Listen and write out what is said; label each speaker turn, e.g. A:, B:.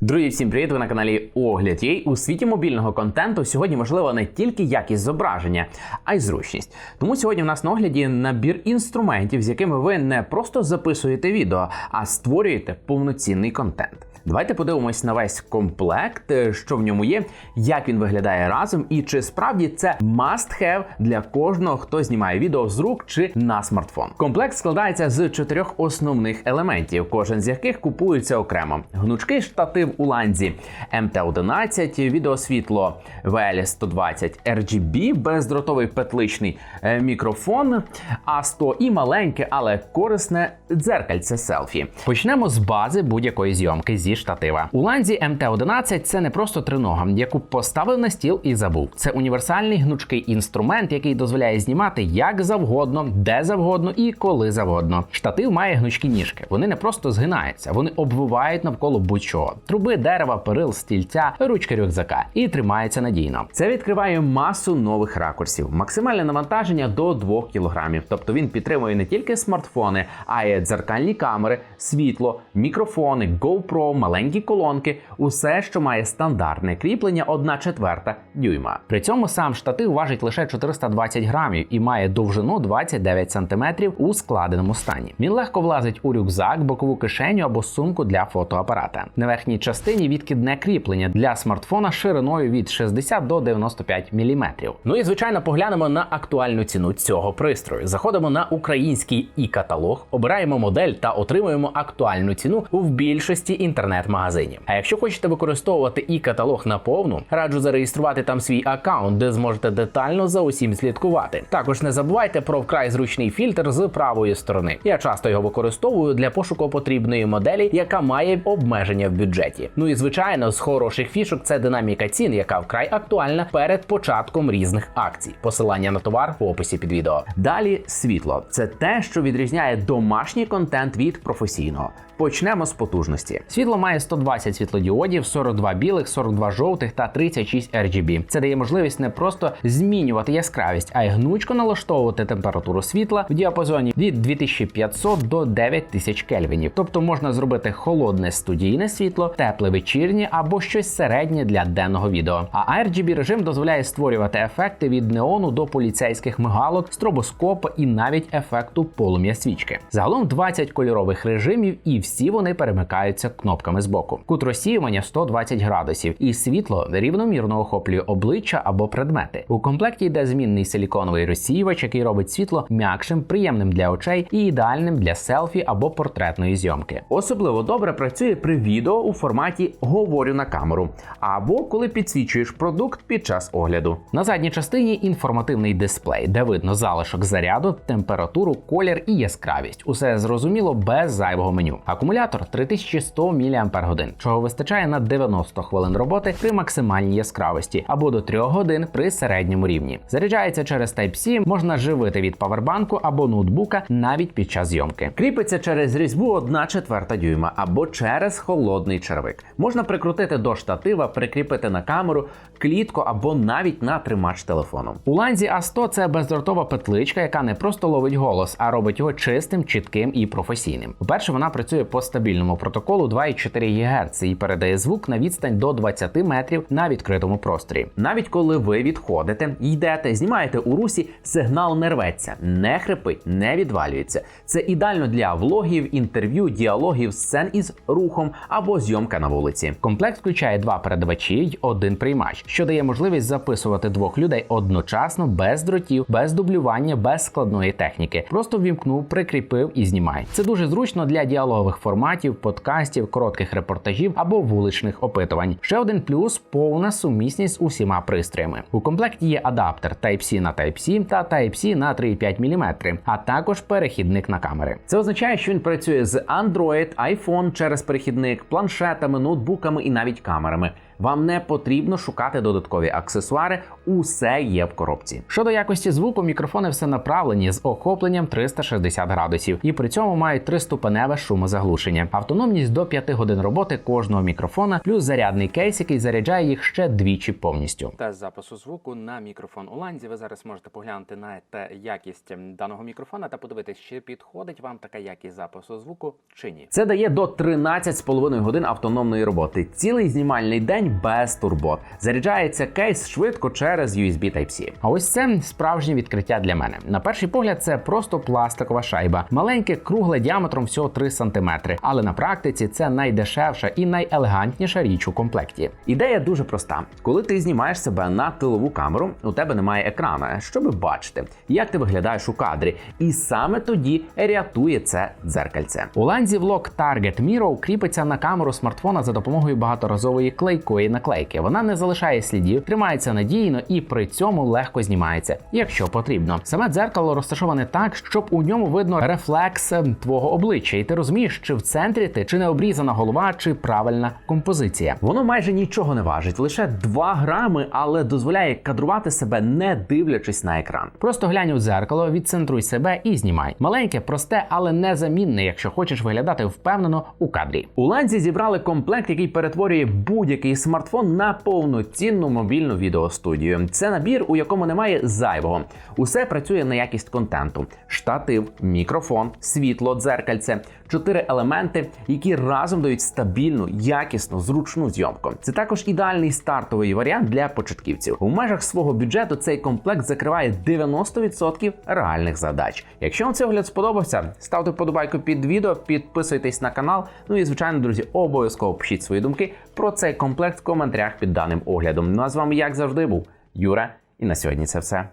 A: Друзі, всім привіт! Ви на каналі Огляд Єй. У світі мобільного контенту сьогодні важлива не тільки якість зображення, а й зручність. Тому сьогодні в нас на огляді набір інструментів, з якими ви не просто записуєте відео, а створюєте повноцінний контент. Давайте подивимось на весь комплект, е, що в ньому є, як він виглядає разом, і чи справді це must-have для кожного, хто знімає відео з рук чи на смартфон. Комплект складається з чотирьох основних елементів, кожен з яких купується окремо: гнучкий штатив у ланзі МТ-11, відеосвітло VL120 RGB, бездротовий петличний е, мікрофон А100 і маленьке, але корисне дзеркальце селфі. Почнемо з бази будь-якої зйомки зі штатива. У ланзі МТ-11 це не просто тринога, яку поставив на стіл і забув. Це універсальний гнучкий інструмент, який дозволяє знімати як завгодно, де завгодно і коли завгодно. Штатив має гнучкі ніжки. Вони не просто згинаються, вони обвивають навколо будь-чого: труби, дерева, перил, стільця, ручки рюкзака і тримається надійно. Це відкриває масу нових ракурсів. Максимальне навантаження до 2 кг. Тобто він підтримує не тільки смартфони, а й дзеркальні камери, світло, мікрофони, GoPro, маленькі колонки, усе, що має стандартне кріплення 1 четверта дюйма. При цьому сам штатив важить лише 420 грамів і має довжину 29 см у складеному стані. Він легко влазить у рюкзак, бокову кишеню або сумку для фотоапарата. На верхній частині відкидне кріплення для смартфона шириною від 60 до 95 мм. Ну і звичайно поглянемо на актуальну ціну цього пристрою. Заходимо на український і каталог, обираємо модель та отримуємо актуальну ціну в більшості інтернет-магазинів. А якщо хочете використовувати і каталог на повну, раджу зареєструвати там свій аккаунт, де зможете детально за усім слідкувати. Також не забувайте про вкрай зручний фільтр з правої сторони. Я часто його використовую для пошуку потрібної моделі, яка має обмеження в бюджеті. Ну і звичайно, з хороших фішок це динаміка цін, яка вкрай актуальна перед початком різних акцій. Посилання на товар в описі під відео. Далі світло це те, що відрізняє домашній контент від професійного. Почнемо з потужності. Світло має 120 світлодіодів, 42 білих, 42 жовтих та 36 RGB. Це дає можливість не просто змінювати яскравість, а й гнучко налаштовувати температуру світла в діапазоні від 2500 до 9000 кельвінів. Тобто можна зробити холодне студійне світло, тепле вечірнє або щось середнє для денного відео. А RGB режим дозволяє створювати ефекти від неону до поліцейських мигалок, стробоскопа і навіть ефекту полум'я свічки. Загалом 20 кольорових режимів і всі вони перемикаються кнопками збоку. Кут розсіювання 120 градусів, і світло рівномірно охоплює обличчя або предмети. У комплекті йде змінний силіконовий розсіювач, який робить світло м'якшим, приємним для очей і ідеальним для селфі або портретної зйомки. Особливо добре працює при відео у форматі говорю на камеру, або коли підсвічуєш продукт під час огляду. На задній частині інформативний дисплей, де видно залишок заряду, температуру, колір і яскравість. Усе зрозуміло без зайвого меню. Акумулятор 3100 мАч, чого вистачає на 90 хвилин роботи при максимальній яскравості або до 3 годин при середньому рівні. Заряджається через Type-C, можна живити від павербанку або ноутбука навіть під час зйомки. Кріпиться через різьбу 1 четверта дюйма або через холодний червик. Можна прикрутити до штатива, прикріпити на камеру, клітку або навіть на тримач телефону. У ланзі А100 це бездротова петличка, яка не просто ловить голос, а робить його чистим, чітким і професійним. По-перше, вона працює по стабільному протоколу 2,4 ГГц і передає звук на відстань до 20 метрів на відкритому просторі. Навіть коли ви відходите, йдете, знімаєте у русі, сигнал не рветься, не хрипить, не відвалюється. Це ідеально для влогів, інтерв'ю, діалогів, сцен із рухом або зйомка на вулиці. Комплект включає два передавачі й один приймач, що дає можливість записувати двох людей одночасно без дротів, без дублювання, без складної техніки. Просто ввімкнув, прикріпив і знімай. Це дуже зручно для діалогових форматів, подкастів, коротких репортажів або вуличних опитувань. Ще один плюс повна сумісність з усіма пристроями. У комплекті є адаптер Type-C на Type-C та Type-C на 3,5 мм, а також перехідник на камери. Це означає, що він працює з Android, iPhone через перехідник, планшетами, ноутбуками і навіть камерами. Вам не потрібно шукати додаткові аксесуари, усе є в коробці. Щодо якості звуку, мікрофони все направлені з охопленням 360 градусів, і при цьому мають триступеневе шумозаглушення. Автономність до 5 годин роботи кожного мікрофона, плюс зарядний кейс, який заряджає їх ще двічі повністю. Тест запису звуку на мікрофон у ланзі. Ви зараз можете поглянути на те якість даного мікрофона та подивитись, чи підходить вам така якість запису звуку чи ні. Це дає до 13,5 годин автономної роботи. Цілий знімальний день без турбот. Заряджається кейс швидко через USB Type-C. А ось це справжнє відкриття для мене. На перший погляд, це просто пластикова шайба, маленьке, кругле діаметром всього 3 см. Але на практиці це найдешевша і найелегантніша річ у комплекті. Ідея дуже проста: коли ти знімаєш себе на тилову камеру, у тебе немає екрана, щоб бачити, як ти виглядаєш у кадрі, і саме тоді рятує це дзеркальце. У ланзі Vlog Target Mirror кріпиться на камеру смартфона за допомогою багаторазової клейкої наклейки. Вона не залишає слідів, тримається надійно і при цьому легко знімається, якщо потрібно. Саме дзеркало розташоване так, щоб у ньому видно рефлекс е, твого обличчя, і ти розумієш, чи в центрі ти, чи не обрізана голова, чи правильна композиція. Воно майже нічого не важить, лише 2 грами, але дозволяє кадрувати себе, не дивлячись на екран. Просто глянь у дзеркало, відцентруй себе і знімай. Маленьке, просте, але незамінне, якщо хочеш виглядати впевнено у кадрі. У ланзі зібрали комплект, який перетворює будь-який смартфон на повноцінну мобільну відеостудію. Це набір, у якому немає зайвого. Усе працює на якість контенту: штатив, мікрофон, світло, дзеркальце, чотири елементи, які разом дають стабільну, якісну, зручну зйомку. Це також ідеальний стартовий варіант для початківців. У межах свого бюджету цей комплект закриває 90% реальних задач. Якщо вам цей огляд сподобався, ставте вподобайку під відео, підписуйтесь на канал. Ну і звичайно, друзі, обов'язково пишіть свої думки про цей комплект в коментарях під даним оглядом. Ну а з вами, як завжди, був Юра. І на сьогодні це все.